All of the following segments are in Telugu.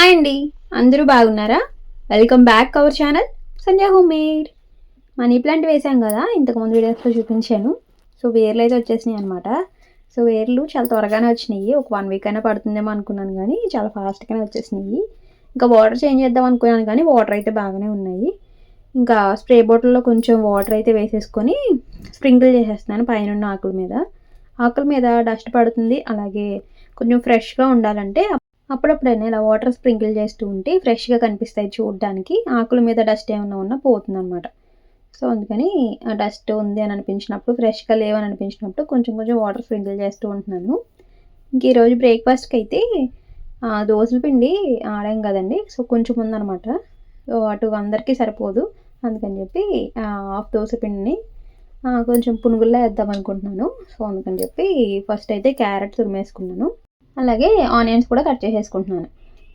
హాయ్ అండి అందరూ బాగున్నారా? Welcome back our channel Sandhya home made money plant వేసాం కదా ఇంతకుముందు వీడియోస్లో చూపించాను. సో వేర్లు అయితే వచ్చేసినాయి అనమాట సో వేర్లు చాలా త్వరగానే వచ్చినాయి. ఒక వన్ వీక్ అయినా పడుతుందేమో అనుకున్నాను కానీ చాలా ఫాస్ట్గానే వచ్చేసినాయి. ఇంకా వాటర్ చేంజ్ చేద్దాం అనుకున్నాను కానీ వాటర్ అయితే బాగానే ఉన్నాయి. ఇంకా స్ప్రే బాటిల్లో కొంచెం వాటర్ అయితే వేసేసుకొని స్ప్రింకిల్ చేసేస్తున్నాను పైన ఉన్న ఆకుల మీద. ఆకుల మీద డస్ట్ పడుతుంది. అలాగే కొంచెం ఫ్రెష్గా ఉండాలంటే అప్పుడప్పుడైనా ఇలా వాటర్ స్ప్రింకిల్ చేస్తూ ఉంటే ఫ్రెష్గా కనిపిస్తాయి చూడడానికి. ఆకుల మీద డస్ట్ ఏమైనా ఉన్నా పోతుందన్నమాట. సో అందుకని ఆ డస్ట్ ఉంది అని అనిపించినప్పుడు ఫ్రెష్గా లేవని అనిపించినప్పుడు కొంచెం కొంచెం వాటర్ స్ప్రింకిల్ చేస్తూ ఉంటున్నాను. ఇంక ఈరోజు బ్రేక్ఫాస్ట్కి అయితే దోశల దోసల పిండి ఆడాం కదండి. సో కొంచెం ఉందన్నమాట. సో అటు అందరికీ సరిపోదు. అందుకని చెప్పి హాఫ్ దోస పిండిని కొంచెం పునుగుల్లో వేద్దాం అనుకుంటున్నాను. సో అందుకని చెప్పి ఫస్ట్ అయితే క్యారెట్ తురిమేసుకున్నాను. అలాగే ఆనియన్స్ కూడా కట్ చేసేసుకుంటున్నాను.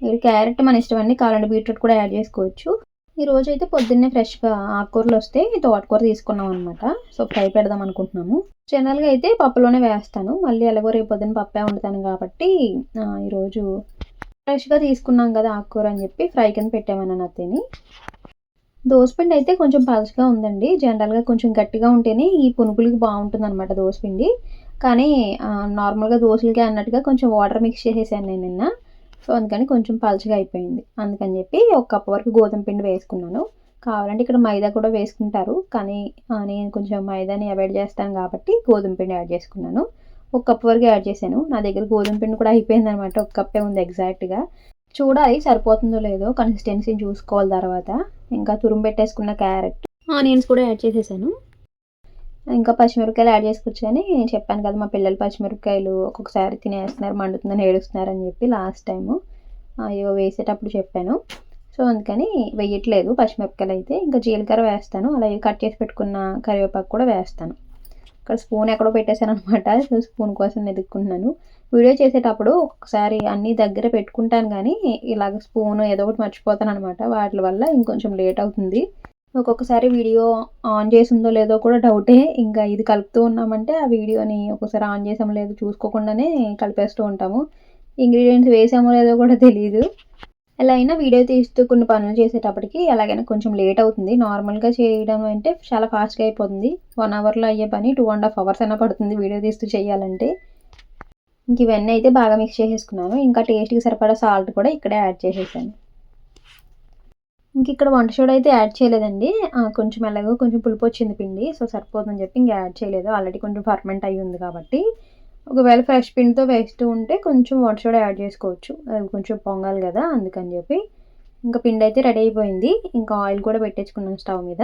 మీరు క్యారెట్ మన ఇష్టం అండి కావాలంటే బీట్రూట్ కూడా యాడ్ చేసుకోవచ్చు. ఈ రోజు అయితే పొద్దున్నే ఫ్రెష్గా ఆకుకూరలు వస్తే తోటకూర తీసుకున్నాం అనమాట సో ఫ్రై పెడదాం అనుకుంటున్నాము. జనరల్గా అయితే పప్పులోనే వేస్తాను. మళ్ళీ ఎలాగో రేపు పొద్దున్న పప్పే వండుతాను కాబట్టి ఈరోజు ఫ్రెష్గా తీసుకున్నాం కదా ఆకుకూర అని చెప్పి ఫ్రై కింద పెట్టామన్నాను అత్తేని దోసపిండి అయితే కొంచెం పలుచగా ఉందండి. జనరల్గా కొంచెం గట్టిగా ఉంటేనే ఈ పునుగులకి బాగుంటుంది అనమాట దోసపిండి కానీ నార్మల్గా దోశలకి అన్నట్టుగా కొంచెం వాటర్ మిక్స్ చేసేసాను నేను నిన్న. సో అందుకని కొంచెం పలచగా అయిపోయింది. అందుకని చెప్పి ఒక కప్ వరకు గోధుమ పిండి వేసుకున్నాను. కావాలంటే ఇక్కడ మైదా కూడా వేసుకుంటారు. కానీ ఆ, నేను కొంచెం మైదాని అవాయిడ్ చేస్తాను కాబట్టి గోధుమ పిండి యాడ్ చేసుకున్నాను. ఒక కప్ వరకు యాడ్ చేశాను. నా దగ్గర గోధుమ పిండి కూడా అయిపోయింది అనమాట ఒక కప్పే ఉంది ఎగ్జాక్ట్గా. చూడాలి సరిపోతుందో లేదో కన్సిస్టెన్సీని చూసుకోవాలి తర్వాత. ఇంకా తురుము పెట్టేసుకున్న క్యారెట్ ఆనియన్స్ కూడా యాడ్ చేసేసాను. ఇంకా పచ్చిమిరపకాయలు యాడ్ చేసుకోవచ్చు చెప్పాను కదా మా పిల్లలు పచ్చిమిరపకాయలు ఒక్కొక్కసారి తినేస్తున్నారు మండుతుందని ఏడుస్తున్నారు అని చెప్పి లాస్ట్ టైము అయ్యో వేసేటప్పుడు చెప్పాను. సో అందుకని వేయట్లేదు పచ్చిమిరపకాయలు అయితే. ఇంకా జీలకర్ర వేస్తాను అలాగే కట్ చేసి పెట్టుకున్న కరివేపాకు కూడా వేస్తాను. ఇక్కడ స్పూన్ ఎక్కడో పెట్టేశాను అనమాట సో స్పూన్ కోసం వెతుక్కుంటున్నాను. వీడియో చేసేటప్పుడు ఒకసారి అన్నీ దగ్గర పెట్టుకుంటాను కానీ ఇలాగ స్పూన్ ఏదో ఒకటి మర్చిపోతాను అనమాట వాటి వల్ల ఇంకొంచెం లేట్ అవుతుంది. ఒక్కొక్కసారి వీడియో ఆన్ చేసిందో లేదో కూడా డౌటే. ఇంకా ఇది కలుపుతూ ఉన్నామంటే ఆ వీడియోని ఒక్కొక్కసారి ఆన్ చేసామో లేదో చూసుకోకుండానే కలిపేస్తూ ఉంటాము. ఇంగ్రీడియంట్స్ వేసామో లేదో కూడా తెలియదు ఎలా అయినా వీడియో తీస్తూ కొన్ని పనులు చేసేటప్పటికి ఎలాగైనా కొంచెం లేట్ అవుతుంది. నార్మల్గా చేయడం అంటే చాలా ఫాస్ట్గా అయిపోతుంది. వన్ అవర్లో అయ్యే పని టూ అండ్ హాఫ్ అవర్స్ అయినా పడుతుంది వీడియో తీస్తూ చేయాలంటే. ఇంక ఇవన్నీ అయితే బాగా మిక్స్ చేసేసుకున్నాను. ఇంకా టేస్ట్కి సరిపడా సాల్ట్ కూడా ఇక్కడే యాడ్ చేసేసాను. ఇంక ఇక్కడ వంట సోడా అయితే యాడ్ చేయలేదండి. కొంచెం ఎలాగో కొంచెం పులుపు వచ్చింది పిండి సో సరిపోతుందని చెప్పి ఇంకా యాడ్ చేయలేదు. ఆల్రెడీ కొంచెం ఫర్మెంట్ అయ్యి ఉంది కాబట్టి. ఒకవేళ ఫ్రెష్ పిండితో వేస్తూ ఉంటే కొంచెం వంట సోడా యాడ్ చేసుకోవచ్చు. అది కొంచెం పొంగాలి కదా అందుకని చెప్పి. ఇంకా పిండి అయితే రెడీ అయిపోయింది. ఇంకా ఆయిల్ కూడా పెట్టేసుకున్నాం స్టవ్ మీద.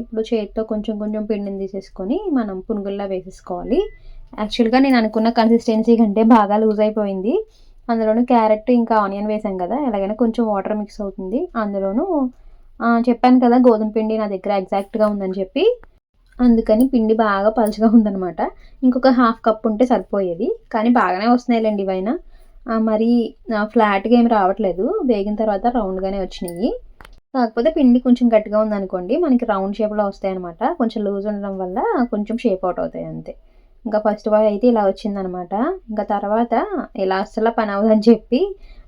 ఇప్పుడు చేతితో కొంచెం కొంచెం పిండిని తీసేసుకొని మనం పునుగుల్లా వేసేసుకోవాలి. యాక్చువల్గా నేను అనుకున్న కన్సిస్టెన్సీ కంటే బాగా లూజ్ అయిపోయింది. అందులోనూ క్యారెట్ ఇంకా ఆనియన్ వేసాం కదా ఎలాగైనా కొంచెం వాటర్ మిక్స్ అవుతుంది. అందులోనూ చెప్పాను కదా గోధుమ పిండి నా దగ్గర ఎగ్జాక్ట్గా ఉందని చెప్పి. అందుకని పిండి బాగా పలుచగా ఉందన్నమాట. ఇంకొక హాఫ్ కప్ ఉంటే సరిపోయేది. కానీ బాగానే వస్తున్నాయిలేండి ఇవైనా. మరి ఫ్లాట్గా ఏమి రావట్లేదు. వేగిన తర్వాత రౌండ్గానే వచ్చినాయి. కాకపోతే పిండి కొంచెం గట్టిగా ఉందనుకోండి మనకి రౌండ్ షేప్లో వస్తాయి అనమాట కొంచెం లూజ్ ఉండడం వల్ల కొంచెం షేప్ అవుట్ అవుతాయి అంతే. ఇంకా ఫస్ట్ బాయ్ అయితే ఇలా వచ్చిందనమాట. ఇంకా తర్వాత ఇలా అస్సలు పని అవ్వదని చెప్పి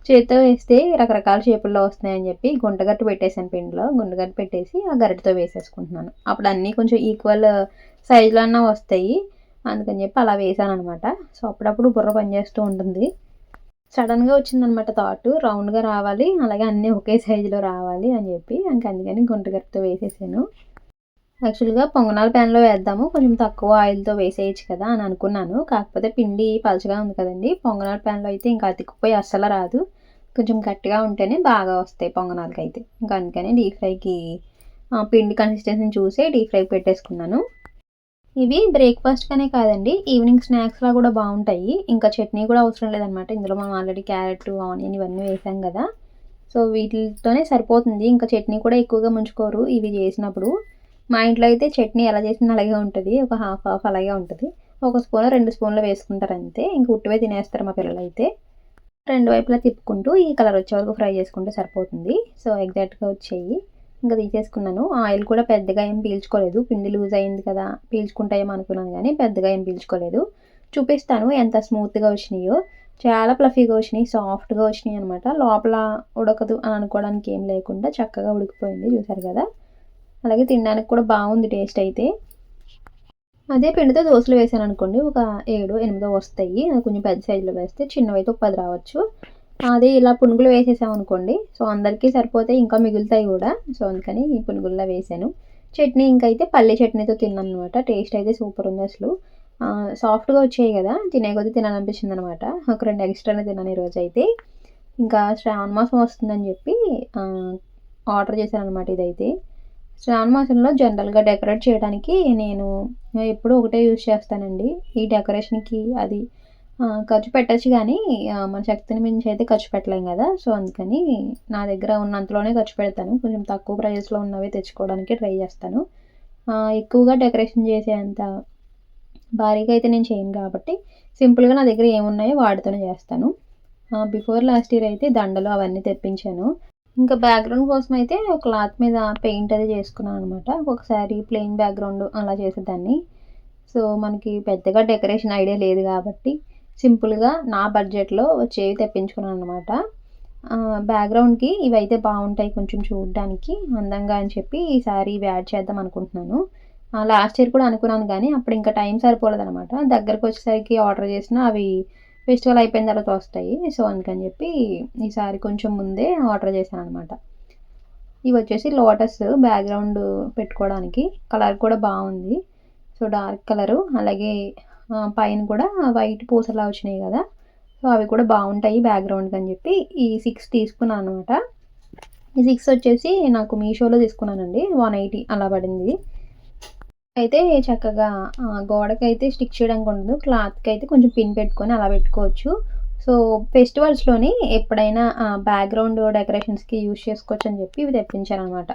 చేతితో వేస్తే రకరకాల షేపుల్లో వస్తున్నాయని చెప్పి గుంటగట్టు పెట్టేసాను పిండిలో. గుంటగట్టు పెట్టేసి ఆ గరిటతో వేసేసుకుంటున్నాను. అప్పుడు అన్నీ కొంచెం ఈక్వల్ సైజులో అన్నా వస్తాయి. అందుకని చెప్పి అలా వేసాను అనమాట సో అప్పుడప్పుడు బుర్ర పనిచేస్తూ ఉంటుంది. సడన్గా వచ్చిందనమాట థాట్ రౌండ్గా రావాలి. అలాగే అన్నీ ఒకే సైజులో రావాలి అని చెప్పి. ఇంక అందుకని గుంటగట్టుతో వేసేసాను. యాక్చువల్గా పొంగనాల ప్యాన్లో వేద్దాము. కొంచెం తక్కువ ఆయిల్తో వేసేయచ్చు కదా అని అనుకున్నాను. కాకపోతే పిండి పలచగా ఉంది కదండి. పొంగనాల ప్యాన్లో అయితే ఇంకా అతికిపోయి అస్సలు రాదు. కొంచెం గట్టిగా ఉంటేనే బాగా వస్తాయి పొంగనాలకి అయితే ఇంకా అందుకని డీప్ ఫ్రైకి పిండి కన్సిస్టెన్సీని చూసి డీప్ ఫ్రై పెట్టేసుకున్నాను. ఇవి బ్రేక్ఫాస్ట్గానే కాదండి. ఈవినింగ్ స్నాక్స్లా కూడా బాగుంటాయి. ఇంకా చట్నీ కూడా అవసరం లేదనమాట. ఇందులో మనం ఆల్రెడీ క్యారెట్ ఆనియన్ ఇవన్నీ వేసాం కదా. సో వీటితోనే సరిపోతుంది. ఇంకా చట్నీ కూడా ఎక్కువగా ముంచుకోరు ఇవి చేసినప్పుడు. మా ఇంట్లో అయితే చట్నీ ఎలా చేసినా అలాగే ఉంటుంది. ఒక హాఫ్ హాఫ్ అలాగే ఉంటుంది. ఒక స్పూన్ రెండు స్పూన్లు వేసుకుంటారు అంతే. ఇంక ఉట్టివే తినేస్తారు మా పిల్లలు అయితే రెండు వైపులా తిప్పుకుంటూ ఈ కలర్ వచ్చే వరకు ఫ్రై చేసుకుంటే సరిపోతుంది. సో ఎగ్జాక్ట్గా వచ్చేయి. ఇంకా తీసేసుకున్నాను. ఆయిల్ కూడా పెద్దగా ఏం పీల్చుకోలేదు. పిండి లూజ్ అయింది కదా పీల్చుకుంటాయేమో అనుకున్నాను కానీ పెద్దగా ఏం పీల్చుకోలేదు. చూపిస్తాను ఎంత స్మూత్గా వచ్చినాయో. చాలా ప్లఫీగా వచ్చినాయి సాఫ్ట్గా వచ్చినాయి అనమాట లోపల ఉడకదు అని అనుకోవడానికి ఏం లేకుండా చక్కగా ఉడికిపోయింది చూసారు కదా. అలాగే తినడానికి కూడా బాగుంది టేస్ట్ అయితే. అదే పిండితో దోశలు వేసాను అనుకోండి ఒక ఏడు ఎనిమిదో వస్తాయి. కొంచెం పెద్ద సైజులో వేస్తే చిన్నవి అయితే ఒక పది రావచ్చు. అదే ఇలా పునుగులు వేసేసాం అనుకోండి సో అందరికీ సరిపోతే ఇంకా మిగులుతాయి కూడా. సో అందుకని పునుగుల్లో వేసాను. చట్నీ ఇంకైతే పల్లె చట్నీతో తిన్నాను అనమాట టేస్ట్ అయితే సూపర్ ఉంది అసలు. సాఫ్ట్గా వచ్చాయి కదా తినే కొద్దీ తినాలనిపించింది అనమాట ఒక రెండు ఎక్స్ట్రానే తిన్నాను ఈరోజు అయితే. ఇంకా శ్రావణ మాసం వస్తుందని చెప్పి ఆర్డర్ చేశాను అనమాట ఇదైతే. శ్రావణ మాసంలో జనరల్గా డెకరేట్ చేయడానికి నేను ఎప్పుడూ ఒకటే యూజ్ చేస్తానండి. ఈ డెకరేషన్కి అది ఖర్చు పెట్టచ్చు కానీ మన శక్తిని మించి అయితే ఖర్చు పెట్టలేం కదా. సో అందుకని నా దగ్గర ఉన్నంతలోనే ఖర్చు పెడతాను. కొంచెం తక్కువ ప్రైస్లో ఉన్నవి తెచ్చుకోవడానికి ట్రై చేస్తాను. ఎక్కువగా డెకరేషన్ చేసేంత భారీగా అయితే నేను చేయను కాబట్టి సింపుల్గా నా దగ్గర ఏమున్నాయో వాటితోనే చేస్తాను. బిఫోర్ లాస్ట్ ఇయర్ అయితే దండలు అవన్నీ తెప్పించాను. ఇంకా బ్యాక్గ్రౌండ్ కోసం అయితే క్లాత్ మీద పెయింట్ అది చేసుకున్నాను అనమాట ఒకసారి ప్లెయిన్ బ్యాక్గ్రౌండ్ అలా చేసేదాన్ని. సో మనకి పెద్దగా డెకరేషన్ ఐడియా లేదు కాబట్టి సింపుల్గా నా బడ్జెట్లో వచ్చేవి తెప్పించుకున్నాను అనమాట బ్యాక్గ్రౌండ్కి ఇవైతే బాగుంటాయి కొంచెం చూడడానికి అందంగా అని చెప్పి ఈసారి ఇవి యాడ్ చేద్దాం అనుకుంటున్నాను. లాస్ట్ ఇయర్ కూడా అనుకున్నాను కానీ అప్పుడు ఇంకా టైం సరిపోలేదు అనమాట దగ్గరకు వచ్చేసరికి ఆర్డర్ చేసిన అవి ఫెస్టివల్ అయిపోయిన తర్వాత వస్తాయి. సో అందుకని చెప్పి ఈసారి కొంచెం ముందే ఆర్డర్ చేశాను అనమాట ఇవి వచ్చేసి లోటస్ బ్యాక్గ్రౌండ్ పెట్టుకోవడానికి. కలర్ కూడా బాగుంది. So dark colour. అలాగే పైన కూడా వైట్ పూసలా వచ్చినాయి కదా. సో అవి కూడా బాగుంటాయి బ్యాక్గ్రౌండ్కి అని చెప్పి ఈ సిక్స్ తీసుకున్నాను అనమాట ఈ సిక్స్ వచ్చేసి నాకు మీషోలో తీసుకున్నానండి. వన్ ఎయిటీ అలా పడింది. అయితే చక్కగా గోడకి అయితే స్టిక్ చేయడానికి ఉండదు. క్లాత్కి అయితే కొంచెం పిన్ పెట్టుకొని అలా పెట్టుకోవచ్చు. సో ఫెస్టివల్స్లోని ఎప్పుడైనా బ్యాక్గ్రౌండ్ డెకరేషన్స్కి యూజ్ చేసుకోవచ్చు అని చెప్పి ఇవి తెప్పించాను అనమాట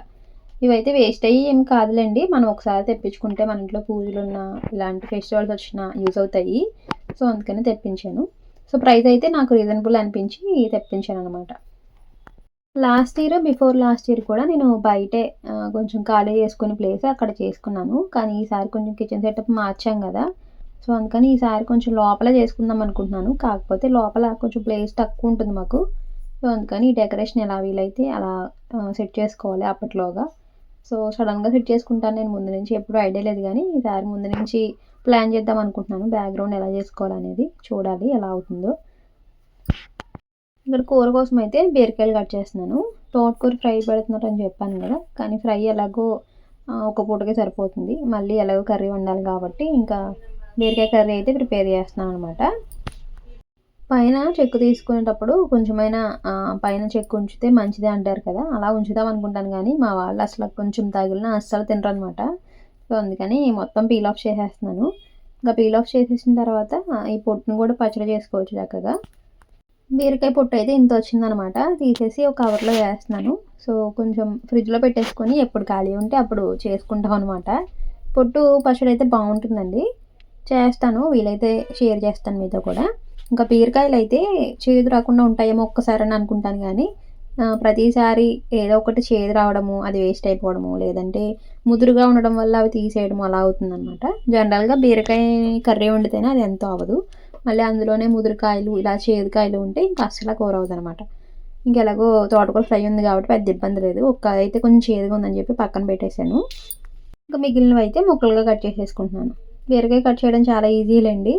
ఇవైతే వేస్ట్ అయ్యి ఏం కాదులేండి. మనం ఒకసారి తెప్పించుకుంటే మన ఇంట్లో పూజలు ఉన్న ఇలాంటి ఫెస్టివల్స్ వచ్చినా యూజ్ అవుతాయి. సో అందుకని తెప్పించాను. సో ప్రైస్ అయితే నాకు రీజనబుల్ అనిపించి తెప్పించాను అనమాట last year before last year కూడా నేను బయటే కొంచెం ఖాళీ చేసుకునే ప్లేస్ అక్కడ చేసుకున్నాను. కానీ ఈసారి కొంచెం కిచెన్ సెటప్ మార్చాం కదా. సో అందుకని ఈసారి కొంచెం లోపల చేసుకుందాం అనుకుంటున్నాను. కాకపోతే లోపల కొంచెం ప్లేస్ తక్కువ ఉంటుంది మాకు. సో అందుకని ఈ డెకరేషన్ ఎలా వీలైతే అలా సెట్ చేసుకోవాలి అప్పట్లోగా. సో సడన్గా సెట్ చేసుకుంటాను నేను ముందు నుంచి. ఎప్పుడు ఐడియా లేదు కానీ ఈసారి ముందు నుంచి ప్లాన్ చేద్దాం అనుకుంటున్నాను. బ్యాక్గ్రౌండ్ ఎలా చేసుకోవాలనేది చూడాలి ఎలా అవుతుందో. ఇక్కడ కూర కోసం అయితే బీరకాయలు కట్ చేస్తున్నాను. తోటకూర ఫ్రై పెడుతున్నారని చెప్పాను కదా కానీ ఫ్రై ఎలాగో ఒక పూటకే సరిపోతుంది. మళ్ళీ ఎలాగో కర్రీ వండాలి కాబట్టి ఇంకా బీరకాయ కర్రీ అయితే ప్రిపేర్ చేస్తున్నాను అనమాట పైన చెక్కు తీసుకునేటప్పుడు కొంచెమైనా పైన చెక్కు ఉంచితే మంచిదే అంటారు కదా అలా ఉంచుదాం అనుకుంటాను కానీ మా వాళ్ళు అసలు కొంచెం తగిలిన అస్సలు తినరు అనమాట సో అందుకని మొత్తం పీల్ ఆఫ్ చేసేస్తున్నాను. ఇంకా పీల్ ఆఫ్ చేసేసిన తర్వాత ఈ పొట్టును కూడా పచ్చడి చేసుకోవచ్చు చక్కగా. బీరకాయ పొట్టు అయితే ఇంత వచ్చిందనమాట. తీసేసి ఒక కవర్లో వేస్తున్నాను. సో కొంచెం ఫ్రిడ్జ్లో పెట్టేసుకొని ఎప్పుడు ఖాళీ ఉంటే అప్పుడు చేసుకుంటాం అనమాట. పొట్టు పచ్చడి అయితే బాగుంటుందండి. చేస్తాను. వీలైతే షేర్ చేస్తాను మీతో కూడా. ఇంకా బీరకాయలు అయితే చేదు రాకుండా ఉంటాయేమో ఒక్కసారి అని అనుకుంటాను కానీ ప్రతిసారి ఏదో ఒకటి చేదు రావడము అది వేస్ట్ అయిపోవడము లేదంటే ముదురుగా ఉండడం వల్ల అవి తీసేయడం అలా అవుతుందన్నమాట జనరల్గా బీరకాయ కర్రీ వండితేనే అది ఎంతో అవ్వదు. మళ్ళీ అందులోనే ముదురుకాయలు ఇలా చేదుకాయలు ఉంటే ఇంకా అసలు కూర అవుతుంది అనమాట ఇంకెలాగో తోటకూర ఫ్రై ఉంది కాబట్టి పెద్ద ఇబ్బంది లేదు. ఒక్క అయితే కొంచెం చేదుగా ఉందని చెప్పి పక్కన పెట్టేశాను. ఇంకా మిగిలినవి అయితే ముక్కలుగా కట్ చేసేసుకుంటున్నాను. బీరకాయ కట్ చేయడం చాలా ఈజీలేండి.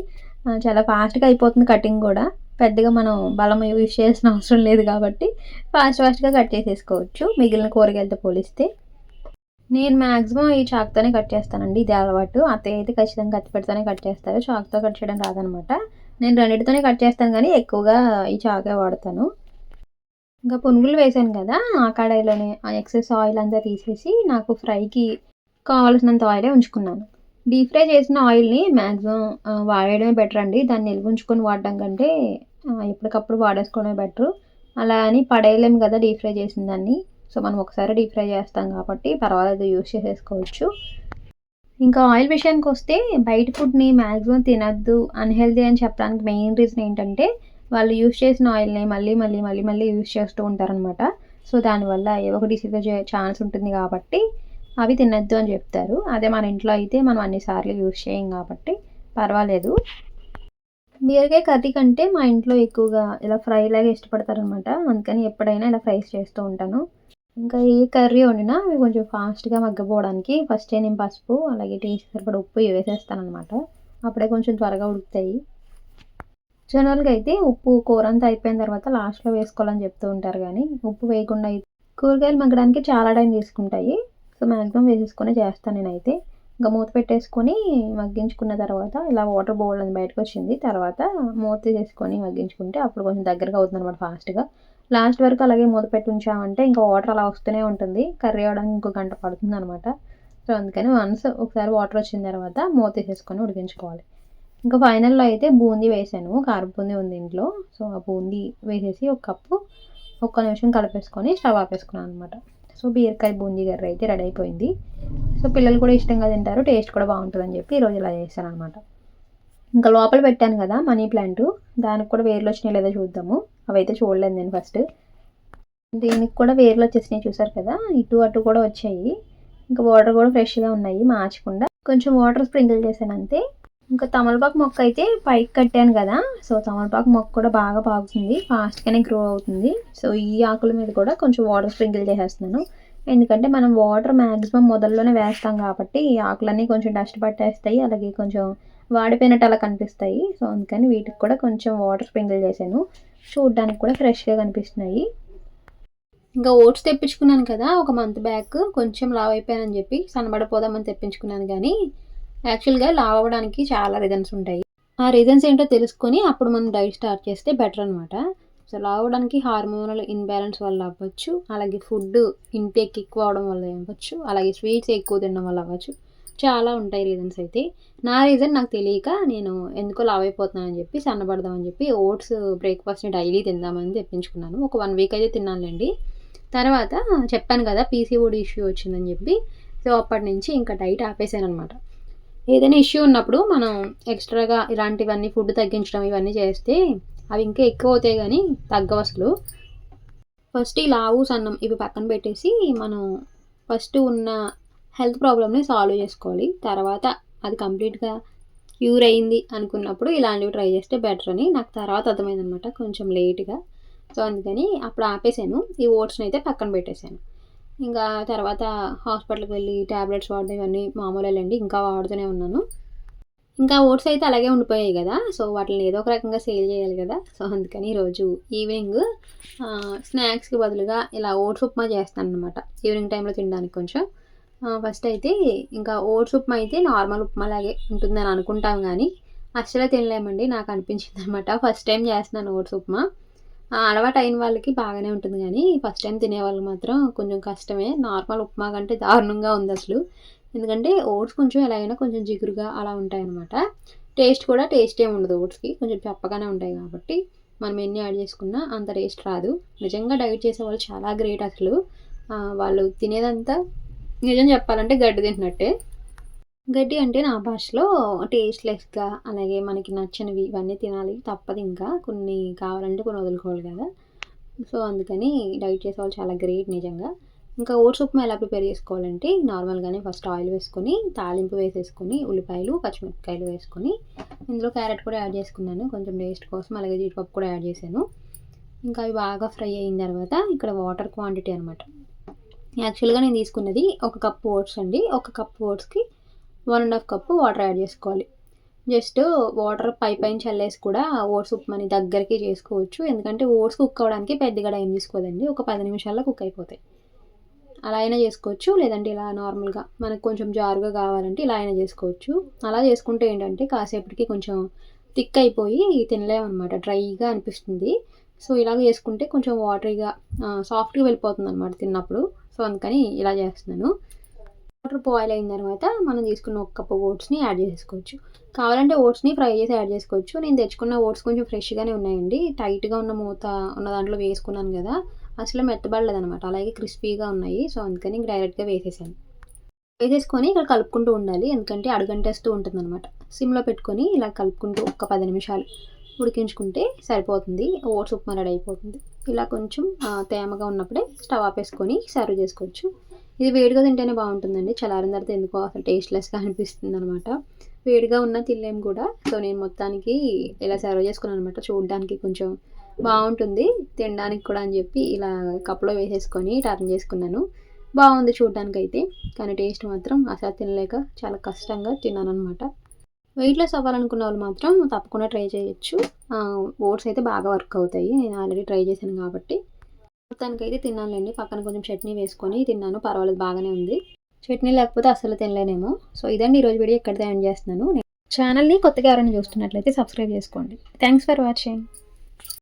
చాలా ఫాస్ట్గా అయిపోతుంది కటింగ్ కూడా. పెద్దగా మనం బలం యూజ్ చేయాల్సిన అవసరం లేదు కాబట్టి ఫాస్ట్ ఫాస్ట్గా కట్ చేసేసుకోవచ్చు. మిగిలిన కూరగాయలతో పోలిస్తే. నేను మ్యాక్సిమం ఈ చాక్తోనే కట్ చేస్తానండి. ఇది అలవాటు. అత్తయ్య అయితే ఖచ్చితంగా కత్తి పెడితేనే కట్ చేస్తారు. చాక్తో కట్ చేయడం రాదనమాట. నేను రెండింటితోనే కట్ చేస్తాను కానీ ఎక్కువగా ఈ చాకే వాడతాను. ఇంకా పునుగులు వేసాను కదా ఆ కడాయిలోనే ఆ ఎక్సెస్ ఆయిల్ అంతా తీసేసి నాకు ఫ్రైకి కావాల్సినంత ఆయిలే ఉంచుకున్నాను. డీప్ ఫ్రై చేసిన ఆయిల్ని మ్యాక్సిమం వాడేయడమే బెటర్ అండి. దాన్ని నిల్వ ఉంచుకొని వాడడం కంటే ఎప్పటికప్పుడు వాడేసుకోవడమే బెటర్ అలా అని పడేయలేము కదా డీప్ ఫ్రై చేసిన దాన్ని. సో మనం ఒకసారి డీప్ ఫ్రై చేస్తాం కాబట్టి పర్వాలేదు యూస్ చేసేసుకోవచ్చు. ఇంకా ఆయిల్ విషయానికి వస్తే బయట ఫుడ్ని మ్యాక్సిమం తినద్దు అన్హెల్దీ అని చెప్పడానికి మెయిన్ రీజన్ ఏంటంటే వాళ్ళు యూస్ చేసిన ఆయిల్ని మళ్ళీ మళ్ళీ మళ్ళీ మళ్ళీ యూస్ చేస్తూ ఉంటారనమాట సో దానివల్ల ఏదో ఒక డిసీజ్ వచ్చే ఛాన్స్ ఉంటుంది కాబట్టి అవి తినద్దు అని చెప్తారు. అదే మన ఇంట్లో అయితే మనం అన్నిసార్లు యూస్ చేయం కాబట్టి పర్వాలేదు. బీరకాయ కర్రీ కంటే మా ఇంట్లో ఎక్కువగా ఇలా ఫ్రై లాగా ఇష్టపడతారనమాట అందుకని ఎప్పుడైనా ఇలా ఫ్రైస్ చేస్తూ ఉంటాను. ఇంకా ఏ కర్రీ వండినా అవి కొంచెం ఫాస్ట్గా మగ్గపోవడానికి ఫస్ట్ నేను పసుపు అలాగే టీ సరిపడ ఉప్పు వేసేస్తాను అనమాట అప్పుడే కొంచెం త్వరగా ఉడుకుతాయి. జనరల్గా అయితే ఉప్పు కూర అంతా అయిపోయిన తర్వాత లాస్ట్లో వేసుకోవాలని చెప్తూ ఉంటారు కానీ ఉప్పు వేయకుండా అయితే కూరగాయలు మగ్గడానికి చాలా టైం తీసుకుంటాయి. సో మ్యాక్సిమం వేసేసుకొని చేస్తాను నేనైతే. ఇంకా మూత పెట్టేసుకొని మగ్గించుకున్న తర్వాత ఇలా వాటర్ బౌల్ అని బయటకు వచ్చింది తర్వాత మూత తీసేసుకొని మగ్గించుకుంటే అప్పుడు కొంచెం దగ్గరగా అవుతుంది అనమాట ఫాస్ట్గా. లాస్ట్ వరకు అలాగే మూత పెట్టి ఉంచామంటే ఇంకా వాటర్ అలా వస్తూనే ఉంటుంది. కర్రీ అవడానికి ఇంకో గంట పడుతుంది అనమాట సో అందుకని వన్స్ ఒకసారి వాటర్ వచ్చిన తర్వాత మూత తీసేసుకొని ఉడికించుకోవాలి. ఇంకా ఫైనల్లో అయితే బూందీ వేసాను. కారం బూందీ ఉంది ఇంట్లో. సో ఆ బూందీ వేసేసి ఒక కప్పు ఒక్క నిమిషం కలిపేసుకొని స్టవ్ ఆపేసుకున్నాను అనమాట సో బీరకాయ బూందీ కర్రీ అయితే రెడీ అయిపోయింది. సో పిల్లలు కూడా ఇష్టంగా తింటారు. టేస్ట్ కూడా బాగుంటుందని చెప్పి ఈరోజు ఇలా చేశాను అనమాట ఇంకా లోపల పెట్టాను కదా మనీ ప్లాంట్. దానికి కూడా వేర్లు వచ్చినాయి లేదా చూద్దాము. అవైతే చూడలేదు నేను ఫస్ట్. దీనికి కూడా వేర్లు వచ్చేసినాయి చూసారు కదా? ఇటు అటు కూడా వచ్చాయి. ఇంకా వాటర్ కూడా ఫ్రెష్గా ఉన్నాయి మార్చకుండా. కొంచెం వాటర్ స్ప్రింకిల్ చేశాను అంతే. ఇంకా తమలపాకు మొక్క అయితే పైకి కట్టాను కదా. సో తమలపాకు మొక్క కూడా బాగా పాగుతుంది. ఫాస్ట్గానే గ్రో అవుతుంది. సో ఈ ఆకుల మీద కూడా కొంచెం వాటర్ స్ప్రింకిల్ చేసేస్తున్నాను. ఎందుకంటే మనం వాటర్ మ్యాక్సిమం మొదల్లోనే వేస్తాం కాబట్టి ఈ ఆకులన్నీ కొంచెం డస్ట్ పట్టేస్తాయి. అలాగే కొంచెం వాడిపోయినట్టు అలా కనిపిస్తాయి. సో అందుకని వీటికి కూడా కొంచెం వాటర్ స్ప్రింకిల్ చేశాను. చూడడానికి కూడా ఫ్రెష్గా కనిపిస్తున్నాయి. ఇంకా ఓట్స్ తెప్పించుకున్నాను కదా ఒక మంత్ బ్యాక్. కొంచెం లావ్ అయిపోయానని చెప్పి సన్నబడిపోదామని తెప్పించుకున్నాను కానీ యాక్చువల్గా లావ్ అవ్వడానికి చాలా రీజన్స్ ఉంటాయి. ఆ రీజన్స్ ఏంటో తెలుసుకొని అప్పుడు మనం డైట్ స్టార్ట్ చేస్తే బెటర్ అనమాట సో లావ్ అవ్వడానికి హార్మోనల్ ఇన్బ్యాలెన్స్ వల్ల అవ్వచ్చు. అలాగే ఫుడ్ ఇంటేక్ ఎక్కువ అవడం వల్ల అవ్వచ్చు. అలాగే స్వీట్స్ ఎక్కువ తినడం వల్ల అవ్వచ్చు. చాలా ఉంటాయి రీజన్స్ అయితే. నా రీజన్ నాకు తెలియక నేను ఎందుకో లావ్ అయిపోతున్నానని చెప్పి సన్నబడదామని చెప్పి ఓట్స్ బ్రేక్ఫాస్ట్ని డైలీ తిందామని తెప్పించుకున్నాను. ఒక వన్ వీక్ అయితే తిన్నానులేండి. తర్వాత చెప్పాను కదా పీసీఓడి ఇష్యూ వచ్చిందని చెప్పి. సో అప్పటి నుంచి ఇంకా డైట్ ఆపేసాను అనమాట ఏదైనా ఇష్యూ ఉన్నప్పుడు మనం ఎక్స్ట్రాగా ఇలాంటివన్నీ ఫుడ్ తగ్గించడం ఇవన్నీ చేస్తే అవి ఇంకా ఎక్కువ అవుతాయి కానీ తగ్గవు అసలు. ఫస్ట్ ఈ లావు సన్నం ఇవి పక్కన పెట్టేసి మనం ఫస్ట్ ఉన్న హెల్త్ ప్రాబ్లమ్ని సాల్వ్ చేసుకోవాలి. తర్వాత అది కంప్లీట్గా క్యూర్ అయింది అనుకున్నప్పుడు ఇలాంటివి ట్రై చేస్తే బెటర్ అని నాకు తర్వాత అర్థమైందనమాట కొంచెం లేట్గా. సో అందుకని అప్పుడు ఆపేసాను. ఈ ఓట్స్ని అయితే పక్కన పెట్టేశాను ఇంకా తర్వాత హాస్పిటల్కి వెళ్ళి ట్యాబ్లెట్స్ వాడడం ఇవన్నీ మామూలేండి ఇంకా వాడుతూనే ఉన్నాను. ఇంకా ఓట్స్ అయితే అలాగే ఉండిపోయాయి కదా సో వాటిని ఏదో ఒక రకంగా సేల్ చేయాలి కదా. సో అందుకని ఈరోజు ఈవినింగ్ స్నాక్స్కి బదులుగా ఇలా ఓట్స్ ఉప్మా చేస్తాను అనమాట ఈవినింగ్ టైంలో తినడానికి కొంచెం. ఫస్ట్ అయితే ఇంకా ఓట్స్ ఉప్మా అయితే నార్మల్ ఉప్మా లాగే ఉంటుందని అనుకుంటాం కానీ అస్సలే తినలేమండి నాకు అనిపించింది అనమాట. ఫస్ట్ టైం చేస్తున్నాను ఓట్స్ ఉప్మా. అలవాటు అయిన వాళ్ళకి బాగానే ఉంటుంది కానీ ఫస్ట్ టైం తినే వాళ్ళు మాత్రం కొంచెం కష్టమే. నార్మల్ ఉప్మా కంటే దారుణంగా ఉంది అసలు. ఎందుకంటే ఓట్స్ కొంచెం ఎలాగైనా కొంచెం జిగురుగా అలా ఉంటాయి అనమాట. టేస్ట్ కూడా టేస్ట్ ఏమి ఉండదు ఓట్స్కి. కొంచెం చెప్పగానే ఉంటాయి కాబట్టి మనం ఎన్ని యాడ్ చేసుకున్నా అంత టేస్ట్ రాదు. నిజంగా డైట్ చేసే వాళ్ళు చాలా గ్రేట్ అసలు. వాళ్ళు తినేదంతా నిజం చెప్పాలంటే గడ్డి తింటున్నట్టే. గడ్డి అంటే నా భాషలో టేస్ట్లెస్గా అలాగే మనకి నచ్చినవి ఇవన్నీ తినాలి తప్పదు ఇంకా. కొన్ని కావాలంటే కొన్ని వదులుకోవాలి కదా. సో అందుకని డైట్ చేసే వాళ్ళు చాలా గ్రేట్ నిజంగా. ఇంకా ఓట్స్ ఉప్మా ఎలా ప్రిపేర్ చేసుకోవాలంటే నార్మల్గానే ఫస్ట్ ఆయిల్ వేసుకొని తాలింపు వేసేసుకొని ఉల్లిపాయలు పచ్చిమిరపకాయలు వేసుకొని ఇందులో క్యారెట్ కూడా యాడ్ చేసుకున్నాను. కొంచెం టేస్ట్ కోసం అలాగే జీడిపప్పు కూడా యాడ్ చేశాను. ఇంకా అవి బాగా ఫ్రై అయిన తర్వాత ఇక్కడ వాటర్ క్వాంటిటీ అనమాట యాక్చువల్గా నేను తీసుకున్నది ఒక కప్ ఓట్స్ అండి. ఒక cup ఓట్స్కి one and half cup water add చేసుకోవాలి. జస్ట్ వాటర్ పై పైన చల్లేసి కూడా ఓట్స్ ఉప్మాని దగ్గరికి చేసుకోవచ్చు. ఎందుకంటే ఓట్స్ కుక్ అవ్వడానికి పెద్దగా టైం తీసుకోదండి. ఒక పది నిమిషాల్లో కుక్ అయిపోతాయి. అలా అయినా చేసుకోవచ్చు. లేదంటే ఇలా నార్మల్గా మనకు కొంచెం జారుగా కావాలంటే ఇలా అయినా చేసుకోవచ్చు. అలా చేసుకుంటే ఏంటంటే కాసేపటికి కొంచెం థిక్ అయిపోయి తినలేమన్నమాట. డ్రైగా అనిపిస్తుంది. సో ఇలాగ చేసుకుంటే కొంచెం వాటరీగా సాఫ్ట్గా వెళ్ళిపోతుంది అనమాట తిన్నప్పుడు. సో అందుకని ఇలా చేస్తున్నాను. వాటర్ బాయిల్ అయిన తర్వాత మనం తీసుకున్న ఒక కప్పు ఓట్స్ని యాడ్ చేసుకోవచ్చు. కావాలంటే ఓట్స్ని ఫ్రై చేసి యాడ్ చేసుకోవచ్చు. నేను తెచ్చుకున్న ఓట్స్ కొంచెం ఫ్రెష్గానే ఉన్నాయండి. టైట్గా ఉన్న మూత ఉన్న దాంట్లో వేసుకున్నాను కదా అసలు మెత్తబడలేదు అనమాట అలాగే క్రిస్పీగా ఉన్నాయి. సో అందుకని డైరెక్ట్గా వేసేసాను. వేసేసుకొని ఇక్కడ కలుపుకుంటూ ఉండాలి. ఎందుకంటే అడుగంటేస్తూ ఉంటుంది అనమాట సిమ్లో పెట్టుకొని ఇలా కలుపుకుంటూ ఒక పది నిమిషాలు ఉడికించుకుంటే సరిపోతుంది. ఓట్స్ ఉప్మా రెడీ అయిపోతుంది. ఇలా కొంచెం తేమగా ఉన్నప్పుడే స్టవ్ ఆపేసుకొని సర్వ్ చేసుకోవచ్చు. ఇది వేడిగా తింటేనే బాగుంటుందండి. చలారిన తర్వాత ఎందుకో అసలు టేస్ట్లెస్గా అనిపిస్తుంది అనమాట వేడిగా ఉన్న తిల్లేం కూడా. సో నేను మొత్తానికి ఇలా సర్వ్ చేసుకున్నాను అనమాట చూడడానికి కొంచెం బాగుంటుంది. తినడానికి కూడా అని చెప్పి ఇలా కప్లో వేసేసుకొని టర్న్ చేసుకున్నాను. బాగుంది చూడడానికి అయితే కానీ టేస్ట్ మాత్రం అసలు తినలేక చాలా కష్టంగా తిన్నాను అనమాట వెయిట్ లాస్ అవ్వాలనుకున్న వాళ్ళు మాత్రం తప్పకుండా ట్రై చేయొచ్చు. ఓట్స్ అయితే బాగా వర్క్ అవుతాయి. నేను ఆల్రెడీ ట్రై చేశాను కాబట్టి. మొత్తానికి అయితే తిన్నానులేండి. పక్కన కొంచెం చట్నీ వేసుకొని తిన్నాను. పర్వాలేదు బాగానే ఉంది. చట్నీ లేకపోతే అస్సలు తినలేనేమో. సో ఇదండి ఈరోజు వీడియో ఎక్కడితే ఎండ్ చేస్తున్నాను. ఛానల్ని కొత్తగా ఎవరైనా చూస్తున్నట్లయితే సబ్స్క్రైబ్ చేసుకోండి. Thanks for watching